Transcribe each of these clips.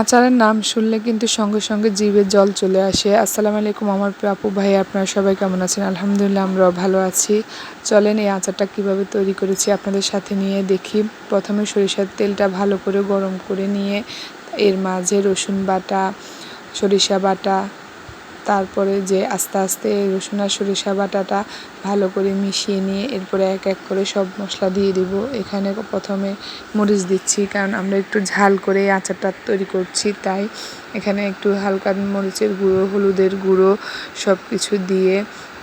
আচারের নাম শুনলে কিন্তু সঙ্গে সঙ্গে জীবের জল চলে আসে। আসসালামু আলাইকুম আমার আপু ভাই, আপনারা সবাই কেমন আছেন? আলহামদুলিল্লাহ, আমরাও ভালো আছি। চলেন এই আচারটা কীভাবে তৈরি করেছি আপনাদের সাথে নিয়ে দেখি। প্রথমে সরিষার তেলটা ভালো করে গরম করে নিয়ে এর মাঝে রসুন বাটা, সরিষা বাটা তারপরে যে আস্তে আস্তে রসুন আর সরিষা বাটাটা ভালো করে মিশিয়ে নিয়ে এরপরে এক এক করে সব মশলা দিয়ে দিব। এখানে প্রথমে মরিচ দিচ্ছি, কারণ আমরা একটু ঝাল করে আচারটা তৈরি করছি, তাই এখানে একটু হালকা মরিচের গুঁড়ো, হলুদের গুঁড়ো সব কিছু দিয়ে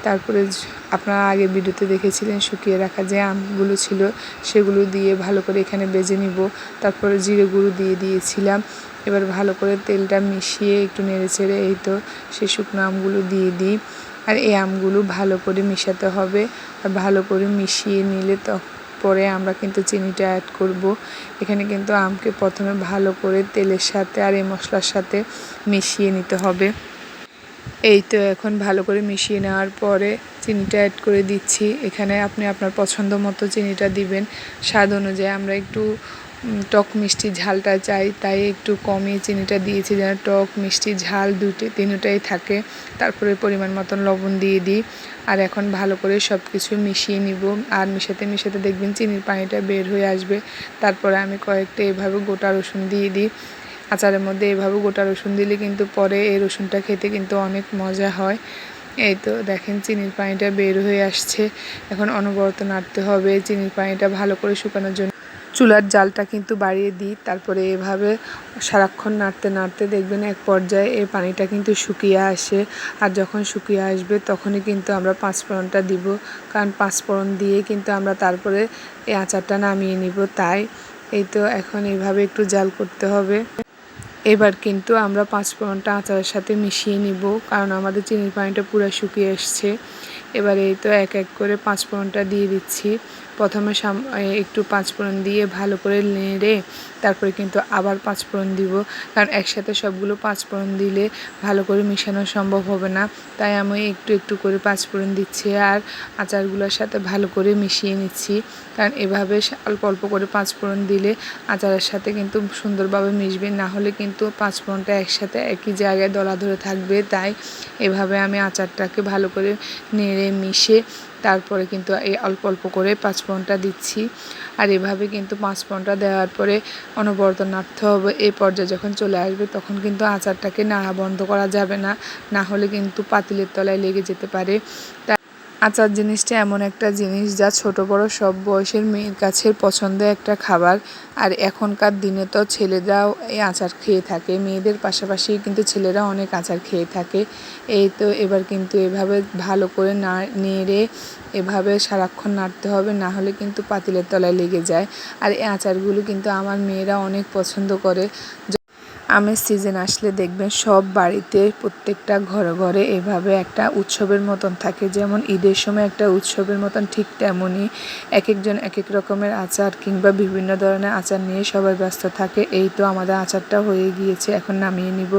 তারপরে আপনারা আগে ভিডিওতে দেখেছিলেন শুকিয়ে রাখা যে আমগুলো ছিল, সেগুলো দিয়ে ভালো করে এখানে বেজে নিব। তারপরে জিরে গুঁড়ো দিয়ে দিয়েছিলাম। এবার ভালো করে তেলটা মিশিয়ে একটু নেড়ে চেড়ে এই তো সেই শুকনো আমগুলো দিয়ে দিই। আর এই আমগুলো ভালো করে মিশাতে হবে। আর ভালো করে মিশিয়ে নিলে পরে আমরা কিন্তু চিনিটা অ্যাড করব। এখানে কিন্তু আমকে প্রথমে ভালো করে তেলের সাথে আর এই মশলার সাথে মিশিয়ে নিতে হবে। এই তো এখন ভালো করে মিশিয়ে নেওয়ার পরে চিনিটা অ্যাড করে দিচ্ছি। এখানে আপনি আপনার পছন্দ মতো চিনিটা দিবেন। স্বাদ অনুযায়ী আমরা একটু টক মিষ্টি ঝালটা চাই, তাই একটু কমই চিনিটা দিয়েছি যেন টক মিষ্টি ঝাল দুটো, তিনটাই থাকে। তারপরে পরিমাণ মতন লবণ দিয়ে দিই। আর এখন ভালো করে সব কিছু মিশিয়ে নিব। আর মিশাতে মিশাতে দেখবেন চিনির পানিটা বের হয়ে আসবে। তারপরে আমি কয়েকটা এভাবে গোটা রসুন দিয়ে দিই। আচারের মধ্যে এভাবে গোটা রসুন দিলে কিন্তু পরে এই রসুনটা খেতে কিন্তু অনেক মজা হয়। এই তো দেখেন চিনির পানিটা বের হয়ে আসছে। এখন অনবরত নাড়তে হবে চিনির পানিটা ভালো করে শুকানোর জন্য। চুলার জালটা কিন্তু বাড়িয়ে দিই, তারপরে এভাবে সারাক্ষণ নাড়তে নাড়তে দেখবেন এক পর্যায়ে এই পানিটা কিন্তু শুকিয়ে আসে। আর যখন শুকিয়ে আসবে তখনই কিন্তু আমরা পাঁচফোড়নটা দিব। কারণ পাঁচফোড়ন দিয়ে কিন্তু আমরা তারপরে এই আচারটা নামিয়ে নিব তাই। এই তো এখন এইভাবে একটু জাল করতে হবে। এবার কিন্তু আমরা পাঁচফোড়নটা আচারের সাথে মিশিয়ে নিব, কারণ আমাদের চিনির পানিটা পুরো শুকিয়ে এসছে। এবার এই তো এক এক করে পাঁচফোড়নটা দিয়ে দিচ্ছি। প্রথমে সাম একটু পাঁচফোড়ন দিয়ে ভালো করে নেড়ে তারপরে কিন্তু আবার পাঁচফোড়ন দিব। কারণ একসাথে সবগুলো পাঁচফোড়ন দিলে ভালো করে মেশানো সম্ভব হবে না। তাই আমি একটু একটু করে পাঁচফোড়ন দিচ্ছি আর আচারগুলোর সাথে ভালো করে মিশিয়ে নিচ্ছি। কারণ এভাবে অল্প অল্প করে পাঁচফোড়ন দিলে আচারের সাথে কিন্তু সুন্দরভাবে মিশবে। না হলে কিন্তু পাঁচফোড়নটা একসাথে একই জায়গায় দলা ধরে থাকবে, তাই এভাবে আমি আচারটাকে ভালো করে নেড়ে মিশে তারপরে কিন্তু এই অল্প অল্প করে পাঁচ পাঁচফোড়নটা দিচ্ছি। আর এভাবে কিন্তু পাঁচ পাঁচফোড়নটা দেওয়ার পরে অনবরত হবে এই পর্যায়ে যখন চলে আসবে তখন কিন্তু আচারটাকে নাড়া বন্ধ করা যাবে না না হলে কিন্তু পাতিলের তলায় লেগে যেতে পারে। আচার জিনিসটা এমন একটা জিনিস যা ছোট বড় সব বয়সের মেয়ের কাছে পছন্দের একটা খাবার। আর এখনকার দিনে তো ছেলেরাও এই আচার খেয়ে থাকে। মেয়েদের পাশাপাশি কিন্তু ছেলেরা অনেক আচার খেয়ে থাকে। এই তো এবার কিন্তু এভাবে ভালো করে না নেড়ে এভাবে সারাক্ষণ নাড়তে হবে, না হলে কিন্তু পাতিলের তলায় লেগে যায়। আর এই আচারগুলো কিন্তু আমার মেয়েরা অনেক পছন্দ করে। আমের সিজন আসলে দেখবেন সব বাড়িতে প্রত্যেকটা ঘরে ঘরে এভাবে একটা উৎসবের মতন থাকে। যেমন ঈদের সময় একটা উৎসবের মতন ঠিক তেমনই এক একজন এক এক রকমের আচার কিংবা বিভিন্ন ধরনের আচার নিয়ে সবাই ব্যস্ত থাকে। এই তো আমাদের আচারটা হয়ে গিয়েছে, এখন নামিয়ে নিব।